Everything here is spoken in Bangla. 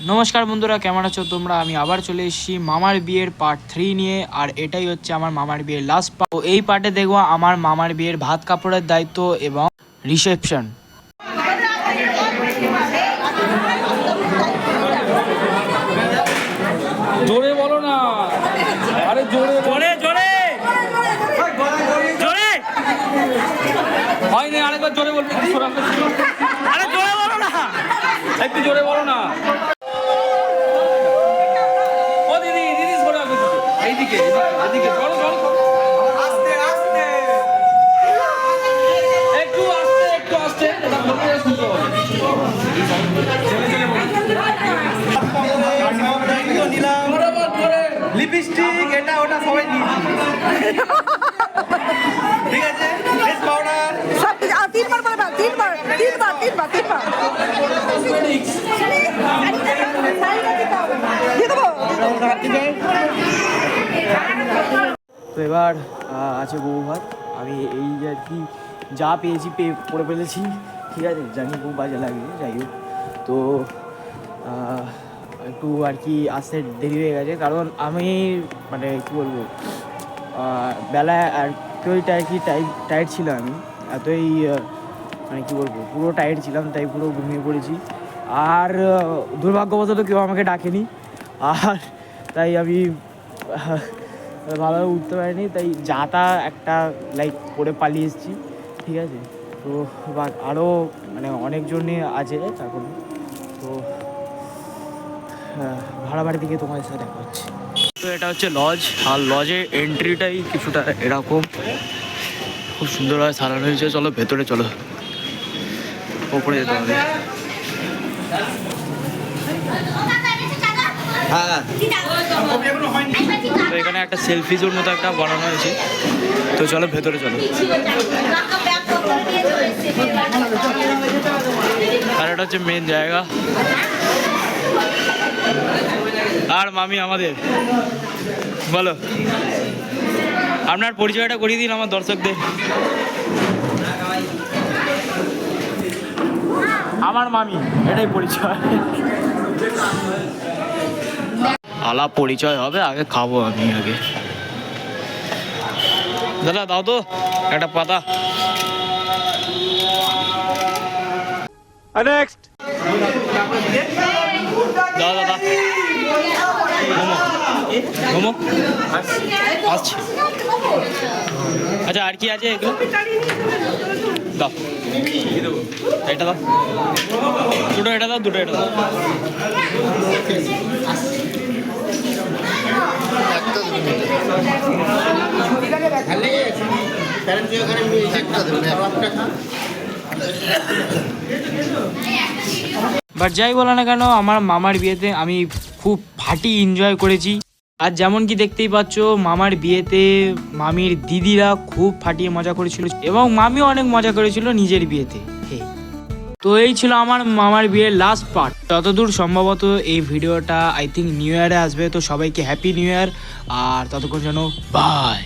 নমস্কার বন্ধুরা কেমন আছো তোমরা? আমি আবার চলে এসেছি মামার বিয়ের পার্ট থ্রি নিয়ে আর এটাই হচ্ছে আমার মামার বিয়ের লাস্ট পার্ট তো এই পার্টে দেখব আমার মামার বিয়ের ভাত কাপড়ের দায়িত্ব এবং রিসেপশন জোরে বলো না। আরে জোরে জোরে জোরে। জোরে। হয়নি আরেকবার জোরে বলবি একটু সরে আসো। আরে জোরে বলো না। একটু জোরে বলো না। এদিকে, এদিকে চলো চলো চলো। একটু আস্তে একটু আস্তে এটা বল, জোরে। লিপস্টিক এটা ওটা সবাই নিয়েছি ঠিক আছে? ফেস পাউডার সব তিনবার বলে দাও তিনবার তিনবার তিনবার তিনবার। দিয়ে দেবো তো এবার আছে বউ ভাত আমি এই আর কি যা পেয়েছি পেয়ে পড়ে ফেলেছি। ঠিক আছে জানি খুব বাজে লাগে যাই হোক। তো একটু আর কি আসতে দেরি হয়ে গেছে। কারণ আমি মানে কী বলব আহ, বেলায় আর কি টাইট টাইট ছিল আমি এতই মানে কী বলব পুরো টাইট ছিলাম তাই পুরো ঘুমিয়ে পড়েছি। আর দুর্ভাগ্যবশত কেউ আমাকে ডাকেনি। আর তাই আমি ভালোভাবে উঠতে পারিনি তাই যাতা একটা লাইক করে পালিয়ে এসেছি ঠিক আছে? তো বা আরও মানে অনেকজনই আছে এখন। তো আহ, ভাড়া বাড়ি থেকে তোমাদের সাথে দেখা হচ্ছে। তো এটা হচ্ছে লজ আর লজের এন্ট্রিটাই কিছুটা এরকম। খুব সুন্দরভাবে সাজানো হয়েছে চলো ভেতরে চলো। ওপরে যেতে হবে। হ্যাঁ। তো এখানে একটা সেলফি জোন মতো একটা বানানো হয়েছে। তো চলো ভেতরে চলো। আর এটা হচ্ছে মেন জায়গা। আর মামি আমাদের। বলো। আপনার পরিচয়টা করিয়ে দিন আমার দর্শকদের। আমার মামি এটাই পরিচয়। আলাপ পরিচয় হবে আগে খাব আমি আগে। দাদা দাও তো একটা পাতা। নেক্সট দাও দাদা। আসছি। আচ্ছা আর কি আছে এগুলো? দাও। এটা দাও। দুটো এটা দাও দুটো এটা দাও। বাট যাই বলো না কেন, আমার মামার বিয়েতে আমি খুব ফাটি এনজয় করেছি। আর যেমন কি দেখতেই পাচ্ছ, মামার বিয়েতে মামির দিদিরা খুব ফাটিয়ে মজা করেছিল। এবং মামিও অনেক মজা করেছিল নিজের বিয়েতে। তো এই ছিল আমার মামার বিয়ের লাস্ট পার্ট যতদূর সম্ভবত এই ভিডিওটা আই থিঙ্ক নিউ ইয়ারে আসবে, তো সবাইকে হ্যাপি নিউ ইয়ার আর ততক্ষণ যেন বাই